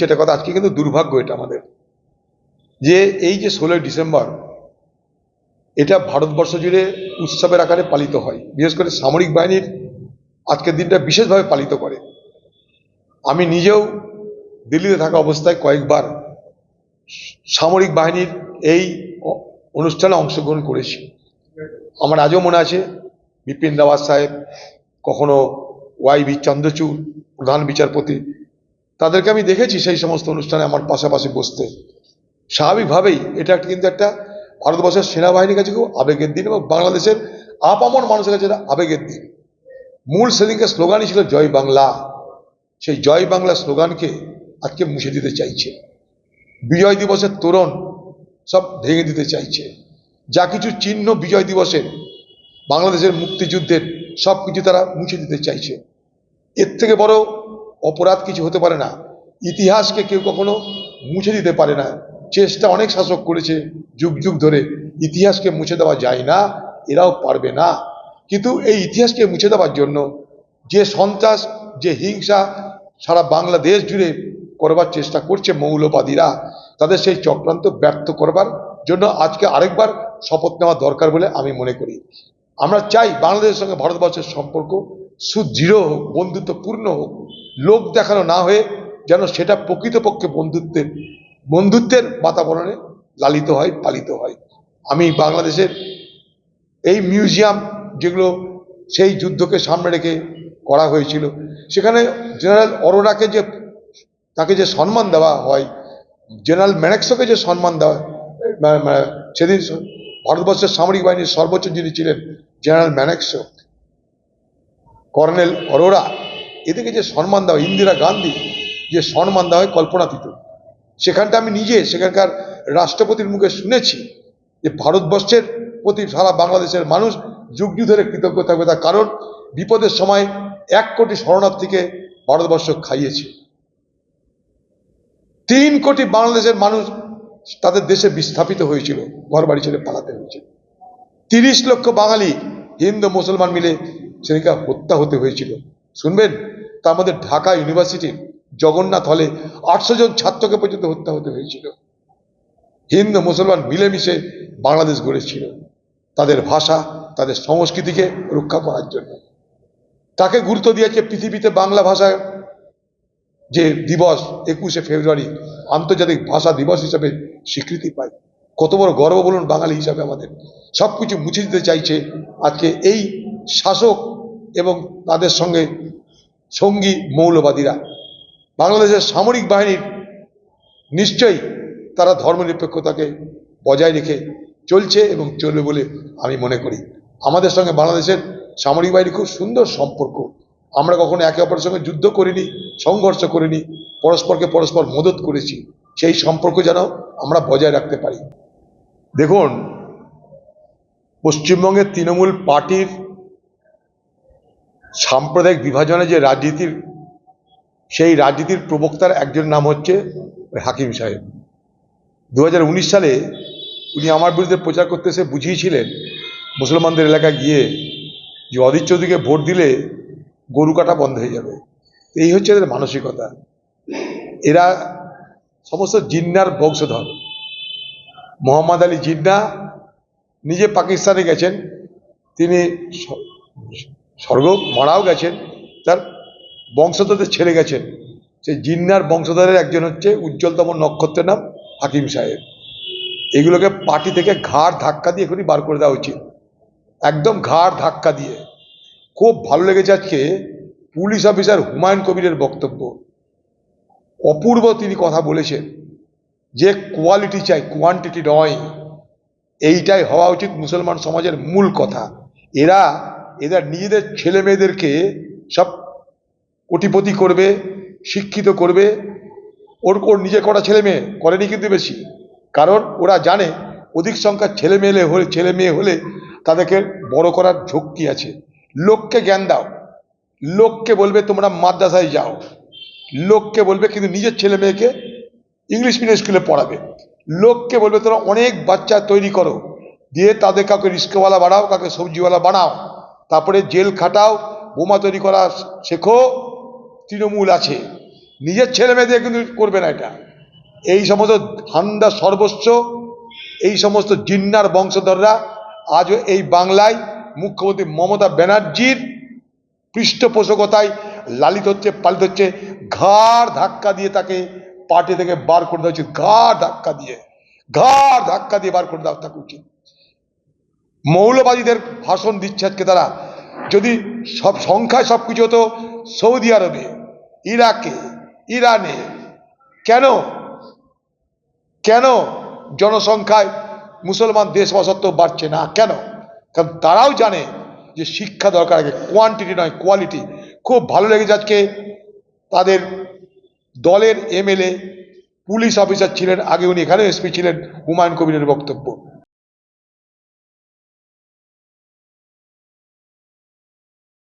হচ্ছে এটা কথা, আজকে কিন্তু দুর্ভাগ্য এটা আমাদের। যে এই যে ষোলোই ডিসেম্বর, এটা ভারতবর্ষ জুড়ে উৎসবের আকারে পালিত হয়। বিশেষ করে সামরিক বাহিনীর আজকের দিনটা বিশেষভাবে পালিত করে। আমি নিজেও দিল্লিতে থাকা অবস্থায় কয়েকবার সামরিক বাহিনীর এই অনুষ্ঠানে অংশগ্রহণ করেছি। আমার আজও মনে আছে, বিপিন রাওয়াত সাহেব, কখনো ওয়াই ভি চন্দ্রচূড় প্রধান বিচারপতি তাদেরকে আমি দেখেছি সেই সমস্ত অনুষ্ঠানে আমার পাশাপাশি বসতে। স্বাভাবিকভাবেই এটা একটা- কিন্তু একটা ভারতবর্ষের সেনাবাহিনীর কাছে খুব আবেগের দিন এবং বাংলাদেশের আপামর মানুষের কাছে আবেগের দিন। মূল সেদিনকে স্লোগানই ছিল জয় বাংলা। সেই জয় বাংলা স্লোগানকে আজকে মুছে দিতে চাইছে। বিজয় দিবসের তোরণ সব ভেঙে দিতে চাইছে। যা কিছু চিহ্ন বিজয় দিবসের, বাংলাদেশের মুক্তিযুদ্ধের সব কিছু তারা মুছে দিতে চাইছে। এর থেকে বড় অপরাধ কিছু হতে পারে না। ইতিহাসকে কেউ কখনো মুছে দিতে পারে না। চেষ্টা অনেক শাসক করেছে যুগ যুগ ধরে। ইতিহাসকে মুছে দেওয়া যায় না, এরাও পারবে না। কিন্তু এই ইতিহাসকে মুছে দেওয়ার জন্য যে সন্ত্রাস, যে হিংসা সারা বাংলাদেশ জুড়ে করবার চেষ্টা করছে মৌলবাদীরা, তাদের সেই চক্রান্ত ব্যর্থ করবার জন্য আজকে আরেকবার শপথ নেওয়া দরকার বলে আমি মনে করি। আমরা চাই বাংলাদেশের সঙ্গে ভারতবর্ষের সম্পর্ক সুদৃঢ় হোক, বন্ধুত্বপূর্ণ হোক। লোক দেখানো না হয়ে যেন সেটা প্রকৃতপক্ষে বন্ধুত্বের বন্ধুত্বের বাতাবরণে লালিত হয়, পালিত হয়। আমি বাংলাদেশের এই মিউজিয়াম যেগুলো সেই যুদ্ধকে সামনে রেখে করা হয়েছিল, সেখানে জেনারেল অরোরাকে যে, তাকে যে সম্মান দেওয়া হয়, জেনারেল ম্যানেক্সোকে যে সম্মান দেওয়া সেদিন ভারতবর্ষের সামরিক বাহিনীর সর্বোচ্চ যিনি ছিলেন জেনারেল ম্যানেক্সো, কর্নেল অরোরা এদেরকে যে সম্মান দেওয়া, ইন্দিরা গান্ধী যে সম্মান দেওয়া হয় কল্পনাতীত। সেখানটা আমি নিজে, সেখানকার রাষ্ট্রপতির মুখে শুনেছি যে ভারতবর্ষের প্রতি সারা বাংলাদেশের মানুষ যুগ যুগ ধরে কৃতজ্ঞ থাকবে তার কারণ বিপদের সময় এক কোটি শরণার্থীকে ভারতবর্ষ খাইয়েছে। তিন কোটি বাংলাদেশের মানুষ তাদের দেশে বিস্থাপিত হয়েছিল ঘর বাড়ি ছেড়ে পালাতে হয়েছিল তিরিশ লক্ষ বাঙালি হিন্দু, মুসলমান মিলে সেদিনকে হত্যা হতে হয়েছিল। শুনবেন? তার মধ্যে ঢাকা ইউনিভার্সিটির জগন্নাথ হলে আটশো জন ছাত্রকে পর্যন্ত হত্যা হতে হয়েছিল। হিন্দু, মুসলমান মিলেমিশে বাংলাদেশ গড়েছিল। তাদের ভাষা, তাদের সংস্কৃতিকে রক্ষা করার জন্য। তাকে গুরুত্ব দিয়েছে পৃথিবীতে বাংলা ভাষায় যে দিবস, একুশে ফেব্রুয়ারি, আন্তর্জাতিক ভাষা দিবস হিসাবে স্বীকৃতি পায়। কত বড় গর্ব বলুন বাঙালি হিসাবে আমাদের। সব কিছু মুছে দিতে চাইছে আজকে এই শাসক এবং তাদের সঙ্গে সঙ্গী মৌলবাদীরা। বাংলাদেশের সামরিক বাহিনীর নিশ্চয়ই তারা ধর্মনিরপেক্ষতাকে বজায় রেখে চলছে এবং চলবে বলে আমি মনে করি। আমাদের সঙ্গে বাংলাদেশের সামরিক বাহিনী খুব সুন্দর সম্পর্ক। আমরা কখনো একে অপরের সঙ্গে যুদ্ধ করিনি, সংঘর্ষ করিনি, পরস্পরকে পরস্পর মদত করেছি। সেই সম্পর্ক যেন আমরা বজায় রাখতে পারি। দেখুন, পশ্চিমবঙ্গের তৃণমূল পার্টির সাম্প্রদায়িক বিভাজনে যে রাজনীতির, সেই রাজনীতির প্রবক্তার একজন নাম হচ্ছে হাকিম সাহেব। দু হাজার উনিশ সালে উনি আমার বিরুদ্ধে প্রচার করতে এসে বুঝিয়েছিলেন, মুসলমানদের এলাকায় গিয়ে যে অদিত চৌধুরীকে ভোট দিলে গরু কাটা বন্ধ হয়ে যাবে। এই হচ্ছে এদের মানসিকতা। এরা সমস্ত জিন্নার বংশধর। মোহাম্মদ আলী জিন্না নিজে পাকিস্তানে গেছেন, তিনি স্বর্গ মারাও গেছেন, তার বংশধরদের ছেড়ে গেছেন। সেই জিন্নার বংশধরের একজন হচ্ছে উজ্জ্বলতম নক্ষত্রের নাম হাকিম সাহেব। এগুলোকে পার্টি থেকে ঘাড় ধাক্কা দিয়ে এখনই বার করে দেওয়া উচিত। একদম ঘাড় ধাক্কা দিয়ে। খুব ভালো লেগেছে আজকে পুলিশ অফিসার হুমায়ুন কবিরের বক্তব্য। অপূর্ব তিনি কথা বলেছেন যে কোয়ালিটি চাই, কোয়ান্টিটি নয়। এইটাই হওয়া উচিত মুসলমান সমাজের মূল কথা। এরা এদের নিজেদের ছেলে মেয়েদেরকে সব কোটিপতি করবে, শিক্ষিত করবে। ওর ওর নিজে করা ছেলে মেয়ে, করেনি কিন্তু বেশি। কারণ ওরা জানে অধিক সংখ্যার ছেলে মেয়ে হলে ছেলে মেয়ে হলে তাদেরকে বড় করার ঝক্কি আছে। লোককে জ্ঞান দাও। লোককে বলবে তোমরা মাদ্রাসায় যাও। লোককে বলবে কিন্তু নিজের ছেলে মেয়েকে ইংলিশ মিডিয়াম স্কুলে পড়াবে। লোককে বলবে তোমরা অনেক বাচ্চা তৈরি করো। দিয়ে তাদের কাউকে রিস্কওয়ালা বাড়াও, কাউকে সবজিওয়ালা বানাও। তারপরে জেল খাটাও, বোমা তৈরি করা শেখো, তৃণমূল আছে। নিজের ছেলে মেয়েদের কিন্তু করবে না এটা। এই সমস্ত ধান্দা সর্বস্ব, এই সমস্ত জিন্নার বংশধররা আজও এই বাংলায় মুখ্যমন্ত্রী মমতা ব্যানার্জির পৃষ্ঠপোষকতায় লালিত হচ্ছে, পালিত হচ্ছে, ঘাড় ধাক্কা দিয়ে তাকে পার্টি থেকে বার করে দেওয়া উচিত। ঘাড় ধাক্কা দিয়ে, ঘাড় ধাক্কা দিয়ে বার করে দেওয়া তাকে উচিত। মৌলবাদীদের ভাষণ দিচ্ছে আজকে তারা। যদি সব সংখ্যায় সব কিছু হতো, সৌদি আরবে, ইরাকে, ইরানে, কেন? কেন জনসংখ্যায় মুসলমান দেশ সত্ত্বেও বাড়ছে না? কেন? কারণ তারাও জানে যে শিক্ষা দরকার আগে কোয়ান্টিটি নয় কোয়ালিটি খুব ভালো লেগেছে আজকে তাদের দলের এমএলএ, পুলিশ অফিসার ছিলেন, আগে উনি এখানেও এসপি ছিলেন, হুমায়ুন কবিরের বক্তব্য।